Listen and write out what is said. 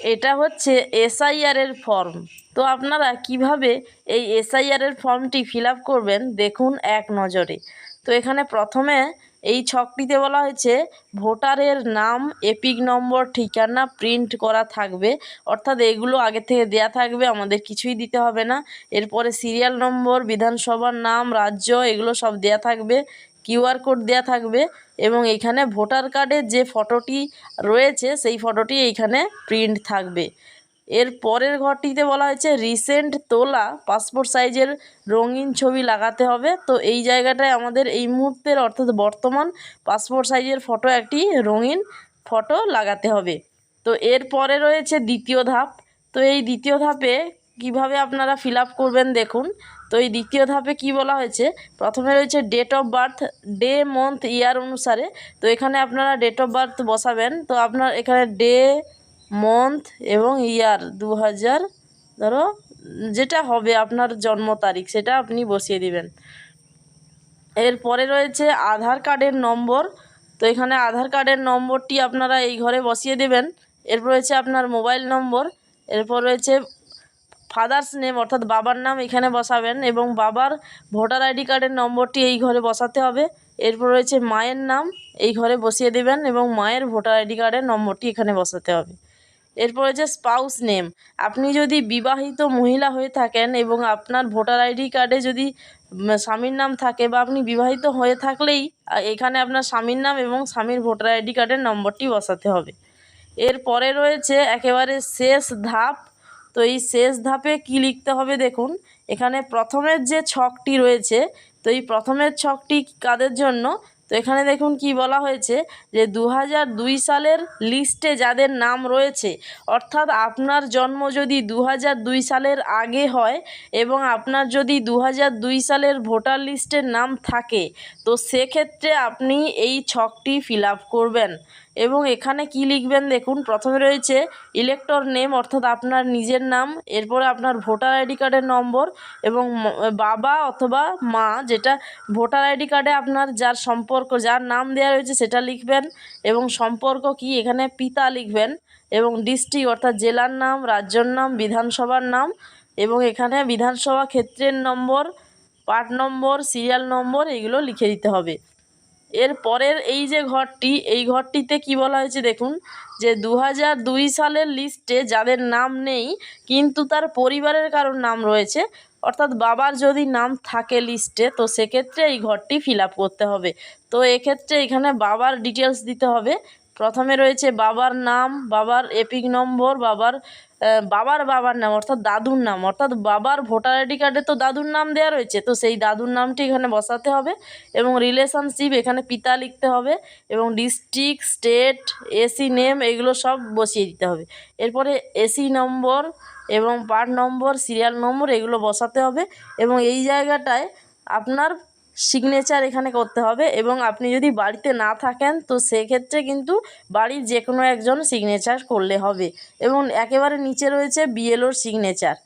এটা হচ্ছে এসআইআর এর ফর্ম তো আপনারা কীভাবে এই এসআইআর এর ফর্মটি ফিল করবেন, দেখুন এক নজরে। তো এখানে প্রথমে এই ছকটিতে বলা হয়েছে, ভোটারের নাম, এপিক নম্বর, ঠিকানা প্রিন্ট করা থাকবে। অর্থাৎ এগুলো আগে থেকে দেয়া থাকবে, আমাদের কিছুই দিতে হবে না। এরপরে সিরিয়াল নম্বর বিধানসভার নাম, রাজ্য, এগুলো সব দেয়া থাকবে। কিউআর কোড দেয়া থাকবে এবং এখানে ভোটার কার্ডের যে ফটোটি রয়েছে সেই ফটোটি এইখানে প্রিন্ট থাকবে। এর পরের ঘরটিতে বলা হয়েছে, রিসেন্ট তোলা পাসপোর্ট সাইজের রঙিন ছবি লাগাতে হবে। তো এই জায়গাটায় আমাদের এই মুহূর্তের অর্থাৎ বর্তমান পাসপোর্ট সাইজের ফটো একটি রঙিন ফটো লাগাতে হবে। তো এর পরে রয়েছে দ্বিতীয় ধাপ। তো এই দ্বিতীয় ধাপে কীভাবে আপনারা ফিল করবেন দেখুন। তো এই দ্বিতীয় ধাপে কি বলা হয়েছে? প্রথমে রয়েছে date of birth day month year অনুসারে। তো এখানে আপনারা ডেট অফ বার্থ বসাবেন। তো আপনার এখানে ডে মান্থ এবং ইয়ার দু হাজার ধরো, যেটা হবে আপনার জন্ম তারিখ, সেটা আপনি বসিয়ে দিবেন। এরপরে রয়েছে আধার কার্ডের নম্বর। তো এখানে আধার কার্ডের নম্বরটি আপনারা এই ঘরে বসিয়ে দেবেন। এরপর রয়েছে আপনার মোবাইল নম্বর। এরপর রয়েছে ফাদার্স নেম, অর্থাৎ বাবার নাম এখানে বসাবেন এবং বাবার ভোটার আইডি কার্ডের নম্বরটি এই ঘরে বসাতে হবে। এরপর রয়েছে মায়ের নাম, এই ঘরে বসিয়ে দেবেন এবং মায়ের ভোটার আইডি কার্ডের নম্বরটি এখানে বসাতে হবে। এরপর হচ্ছে স্পাউস নেম, আপনি যদি বিবাহিত মহিলা হয়ে থাকেন এবং আপনার ভোটার আইডি কার্ডে যদি স্বামীর নাম থাকে বা আপনি বিবাহিত হয়ে থাকলেই, এখানে আপনার স্বামীর নাম এবং স্বামীর ভোটার আইডি কার্ডের নম্বরটি বসাতে হবে। এরপরে রয়েছে একেবারে শেষ ধাপ তো এই শেষ ধাপে কি লিখতে হবে দেখুন, এখানে প্রথমের যে ছকটি রয়েছে, তো এই প্রথমের ছকটি কাদের জন্য? তো এখানে দেখুন কি বলা হয়েছে যে দু সালের লিস্টে যাদের নাম রয়েছে, অর্থাৎ আপনার জন্ম যদি দু সালের আগে হয় এবং আপনার যদি দু সালের ভোটার লিস্টের নাম থাকে, তো সেক্ষেত্রে আপনি এই ছকটি ফিল করবেন। এবং এখানে কি লিখবেন দেখুন, প্রথমে রয়েছে ইলেক্টর নেম অর্থাৎ আপনার নিজের নাম, এরপরে আপনার ভোটার আইডি কার্ডের নম্বর এবং বাবা অথবা মা, যেটা ভোটার আইডি কার্ডে আপনার যার সম্পর্ক, যার নাম দেওয়া রয়েছে সেটা লিখবেন এবং সম্পর্ক কি, এখানে পিতা লিখবেন এবং ডিস্ট্রিক্ট অর্থাৎ জেলার নাম, রাজ্যর নাম, বিধানসভার নাম এবং এখানে বিধানসভা ক্ষেত্রের নম্বর পার্ট নম্বর সিরিয়াল নম্বর, এগুলো লিখে দিতে হবে। এর পরের এই যে ঘরটি, এই ঘরটিতে কি বলা হয়েছে দেখুন, যে দু দুই সালের লিস্টে যাদের নাম নেই, কিন্তু তার পরিবারের কারোর নাম রয়েছে, অর্থাৎ বাবার যদি নাম থাকে লিস্টে তো সেক্ষেত্রে এই ঘরটি ফিল করতে হবে। তো এক্ষেত্রে এখানে বাবার ডিটেলস দিতে হবে। প্রথমে রয়েছে বাবার নাম, বাবার এপিক নম্বর, বাবার বাবার বাবার নাম, অর্থাৎ দাদুর নাম। অর্থাৎ বাবার ভোটার আইডি কার্ডে তো দাদুর নাম দেওয়া রয়েছে, তো সেই দাদুর নামটি এখানে বসাতে হবে এবং রিলেশনশিপ এখানে পিতা লিখতে হবে এবং ডিস্ট্রিক্ট স্টেট এসি নেম এগুলো সব বসিয়ে দিতে হবে। এরপরে এসি নম্বর এবং পার্ট নম্বর সিরিয়াল নম্বর এগুলো বসাতে হবে এবং এই জায়গাটায় আপনার সিগনেচার এখানে করতে হবে এবং আপনি যদি বাড়িতে না থাকেন, তো সেক্ষেত্রে কিন্তু বাড়ির যে কোনো একজন সিগনেচার করলে হবে। এবং একেবারে নিচে রয়েছে বিএলওর সিগনেচার